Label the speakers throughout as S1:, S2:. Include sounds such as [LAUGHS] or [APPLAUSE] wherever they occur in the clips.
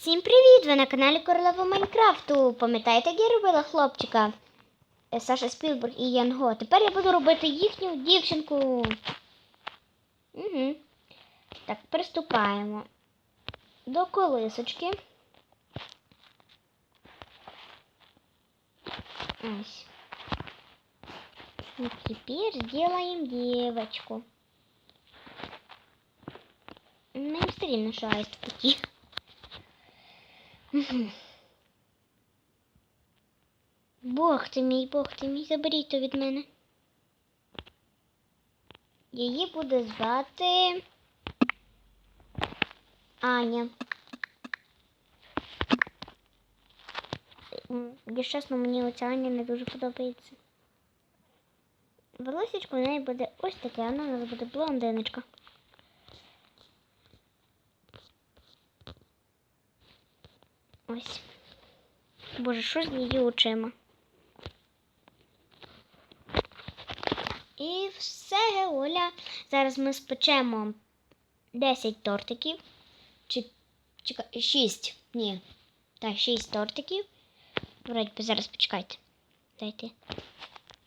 S1: Всім привіт! Ви на каналі Королева Майнкрафту. Пам'ятаєте, як я робила хлопчика Е, Саша Спілберг і Янго? Тепер я буду робити їхню дівчинку. Угу. Так, приступаємо до колисочки. Ось. И теперь сделаем девочку. Ну, им що путі. Мгм. Бог ти мій, Бог ти мій, заберіть то від мене. Її буде звати Аня. Якщо чесно, мені оця Аня не дуже подобається. Волосечко в неї буде ось таке, вона у нас буде блондиночка. Ось. Боже, що з її очима? І все, Оля. Зараз ми спечемо 10 тортиків. Чи, чекай, 6. Ні. Так, 6 тортиків. Вроді би зараз почекайте. Дайте.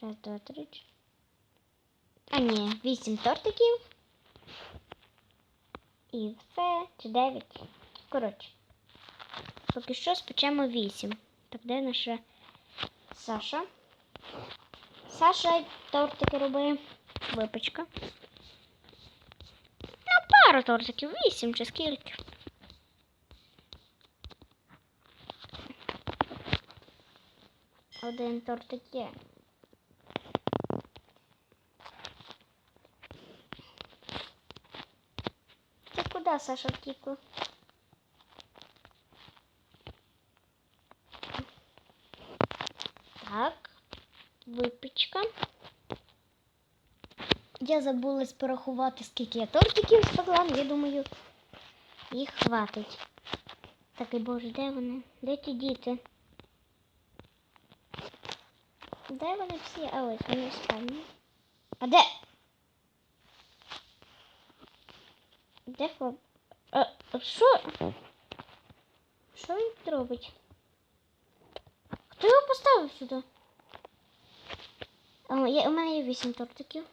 S1: Раз, два, три. А, ні, 8 тортиків. І все. Чи 9. Коротше. Поки що спечемо 8. Так, де наша Саша? Саша тортики роби. Випечка. Ну, пару тортиків, 8 чи скільки. Один тортик є. Ти куди, Саша, втікла? Так, випічка. Я забулась порахувати, скільки я тортиків спекла, я думаю, їх хватить. Так, і боже, де вони? Де ті діти? Де вони всі? А ось вони спальні. А де? Де хлоп? А що? Що він робить? Хто його поставив сюди? О, я, у мене є вісім тортиків.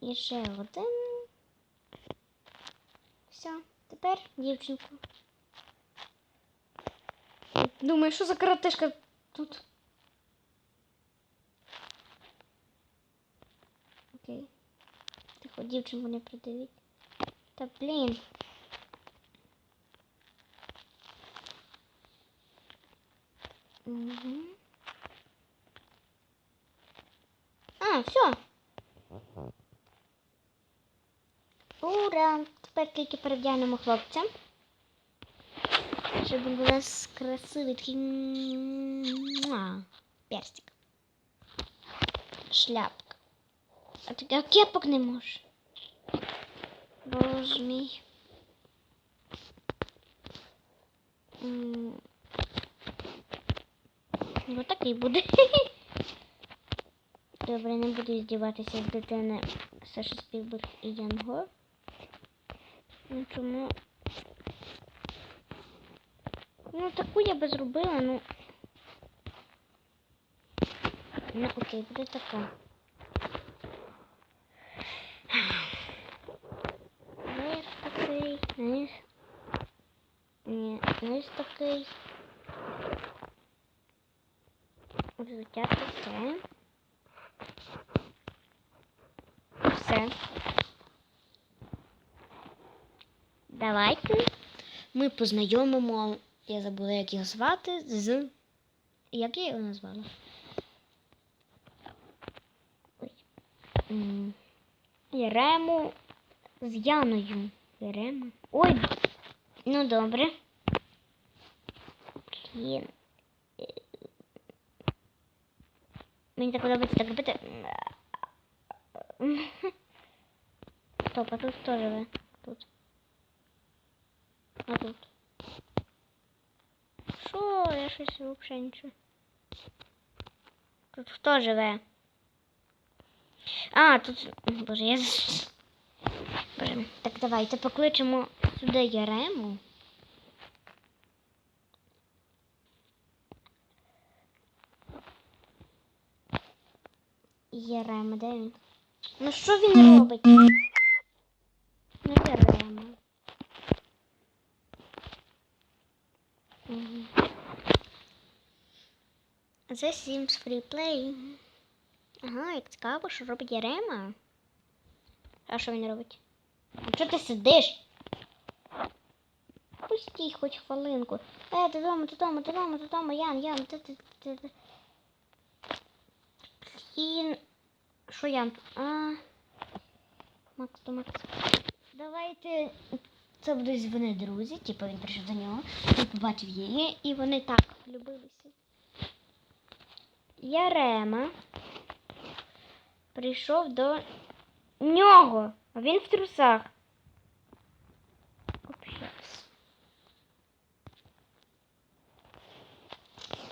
S1: І ще один. Все, тепер дівчинку. Думаю, що за коротишка тут? Окей. Тихо, дівчинку не придивіть. Та блін. А, все. Ура! Тепер тільки перевдягнемо хлопця. Щоб він у нас красивий такий перстик. Шляпка. А а кепок не може. Боже мій. Ну такий буде. [LAUGHS] Добре, не буду здіватися з дитини Саша Спілберг і Янго. Ну чому? Ну таку я би зробила, ну. Ну окей, буде така. Низ такий, низ. Ні, низ такий. Взуття таке. Все. Давайте ми познайомимо. Я забула, як його звати з. Як я його назвала? Ой. Єрему з Яною. Єрема. Ой. Ну добре. Блін. Е, Мені так подобається так робити. Стоп, а тут хто живе? Тут. А тут. Що? Я щось взагалі нічого. Тут хто живе? А, тут. Боже, я. Боже. Так давайте покличемо сюди Ярему. Ярема, де він? Ну що він робить? Ну Ярема. Мгм. А Це Sims Freeplay. Ага, як цікаво, що робить Ярема. А що він робить? А чого ти сидиш? Пустій хоч хвилинку. Е, додому, додому, додому, додому, Ян, Ян, ти, ти, ти, ти. Блін. Що Ян? А. Макс, то Макс. Давайте. Це будуть вони друзі, типу він прийшов до нього, він побачив її, і вони так любилися. Ярема прийшов до нього, а він в трусах.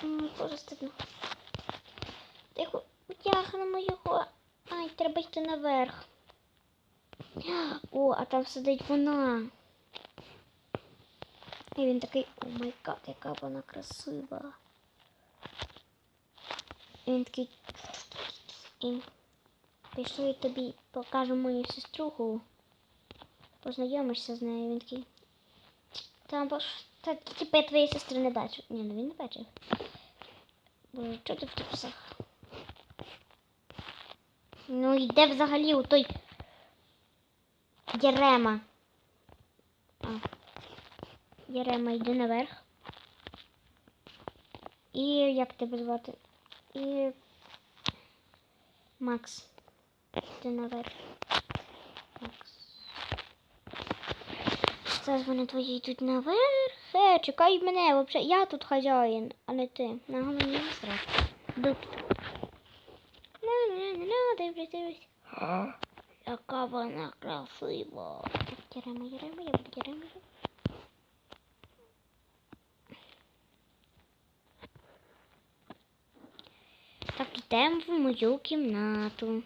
S1: М, Боже. Тихо, утягнемо його. Ай, треба йти наверх. О, а там сидить вона. І він такий, о май гад, яка вона красива. І він такий. І пішли тобі покажу мою сеструху. Познайомишся з нею. Він такий. Там бо. Та я твоєї сестри не бачу. Ні, ну він не бачив. Боже, чого ти в трусах? Ну йде взагалі у той Єрема. А. Єрема, йди наверх. І як тебе звати? І Макс. Йди наверх. Макс. Зараз вони твої йдуть наверх. Е, чекай мене, вообще я тут хазяїн, а не ти. На голові не срати. На-на-на-на, дивлюсь, дивлюсь. Яка вона красива. Єрема, я буду Так, йдемо в мою кімнату.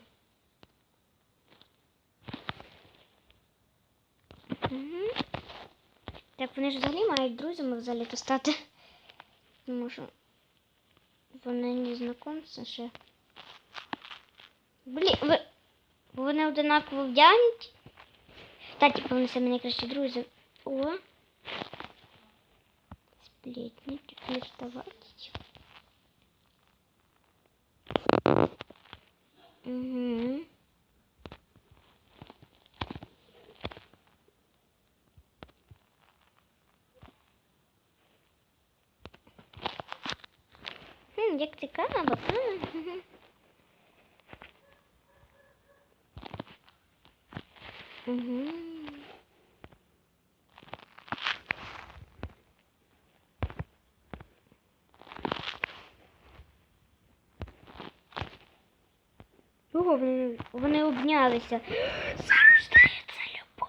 S1: Мгм. Так, вони ж взагалі мають друзями взагалі то стати. Тому що вони не знакомці ще. Блін, ви... вони одинаково вдягнуті. Та, типу, вони самі найкращі друзі. О. Сплетники, фліртовать. Угу. Хм, як цікаво, ага. Угу. Ого, вони, вони обнялися. Зарождається любов.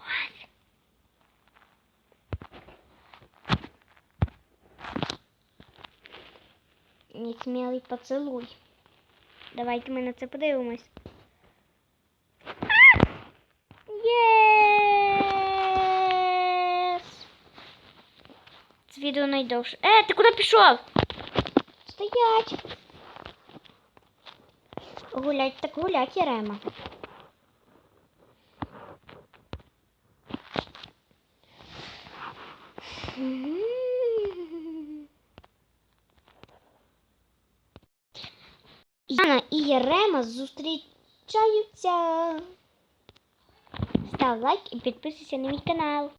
S1: Несмілий поцілуй. Давайте ми на це подивимось. Єс! Це відео найдовше. Е, ти куди пішов? Стоять! Гулять так гулять, Єрема. Яна і Єрема зустрічаються. Став лайк і підписуйся на мій канал.